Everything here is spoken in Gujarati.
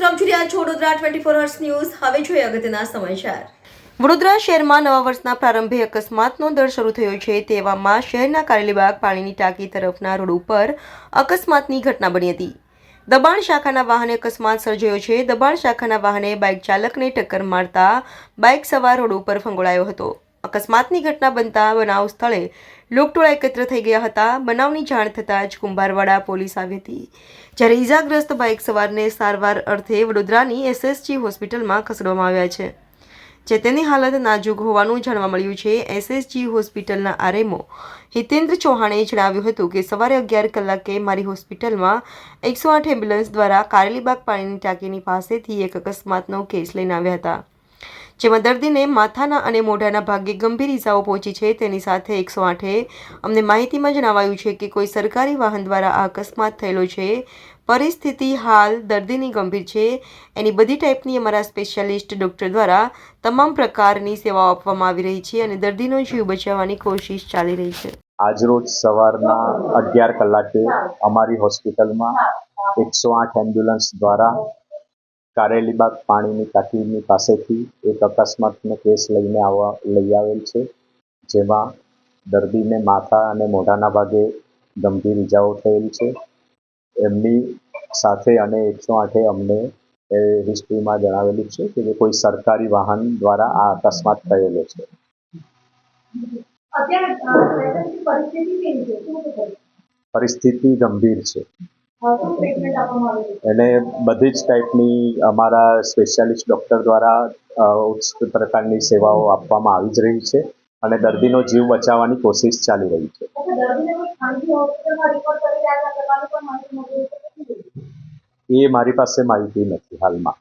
રહ્યા છો Vadodara twenty four hours news હવે જોઈએ અગત્યના સમાચાર. વડોદરા શહેરમાં નવા વર્ષના પ્રારંભે અકસ્માતનો દર શરૂ થયો છે. તેવામાં શહેરના કારેલીબાગ પાણીની ટાંકી તરફના રોડ ઉપર અકસ્માતની ઘટના બની હતી. દબાણ શાખાના વાહને અકસ્માત સર્જાયો છે. દબાણ શાખાના વાહને બાઇક ચાલકને ટક્કર મારતા બાઇક સવાર રોડ ઉપર ફંગોળાયો હતો. અકસ્માતની ઘટના બનતા બનાવ સ્થળે લોકટોળા એકત્ર થઈ ગયા હતા. બનાવની જાણ થતાં જ કુંભારવાડા પોલીસ આવી હતી. જ્યારે ઈજાગ્રસ્ત બાઇક સવારને સારવાર અર્થે વડોદરાની એસએસજી હોસ્પિટલમાં ખસેડવામાં આવ્યા છે, જે તેની હાલત નાજુક હોવાનું જાણવા મળ્યું છે. એસએસજી હોસ્પિટલના આરએમઓ હિતેન્દ્ર ચૌહાણે જણાવ્યું હતું કે, સવારે અગિયાર કલાકે મારી હોસ્પિટલમાં એકસો આઠ એમ્બ્યુલન્સ દ્વારા કારેલીબાગ પાણીની ટાંકીની પાસેથી એક અકસ્માતનો કેસ લઈને આવ્યા હતા. જેમાં દર્દીને માથાના અને મોઢાના ભાગે ગંભીર ઇજાઓ પહોંચી છે. તેની સાથે એકસો આઠે અમને માહિતીમાં જણાવાયું છે કે કોઈ સરકારી વાહન દ્વારા આ અકસ્માત થયેલો છે. પરિસ્થિતિ હાલ દર્દીની ગંભીર છે. એની બધી ટાઈપની અમારા સ્પેશિયાલિસ્ટ ડૉક્ટર દ્વારા તમામ પ્રકારની સેવાઓ આપવામાં આવી રહી છે અને દર્દીનો જીવ બચાવવાની કોશિશ ચાલી રહી છે. આજરોજ સવારના અગિયાર કલાકે અમારી હોસ્પિટલમાં એકસો આઠ એમ્બ્યુલન્સ દ્વારા કારેલીબાગ પાણીની ટાંકીની પાસેથી એક અકસ્માતનો કેસ લઈને આવવા લઈ આવેલ છે જેમાં દર્દીને માથા અને મોઢાના ભાગે ગંભીર ઇજાઓ થયેલ છે. એમની સાથે અને એકસો આઠે અમને એ હિસ્ટ્રીમાં જણાવેલું છે કે કોઈ સરકારી વાહન દ્વારા આ અકસ્માત થયેલો છે? પરિસ્થિતિ ગંભીર છે. એને બધી જ ટાઈપની અમારા સ્પેશિયાલિસ્ટ ડૉક્ટર દ્વારા ઉચ્ચ પ્રકારની સેવાઓ આપવામાં આવી જ રહી છે અને દર્દીનો જીવ બચાવવાની કોશિશ ચાલી રહી છે? એ મારી પાસે માહિતી નથી હાલમાં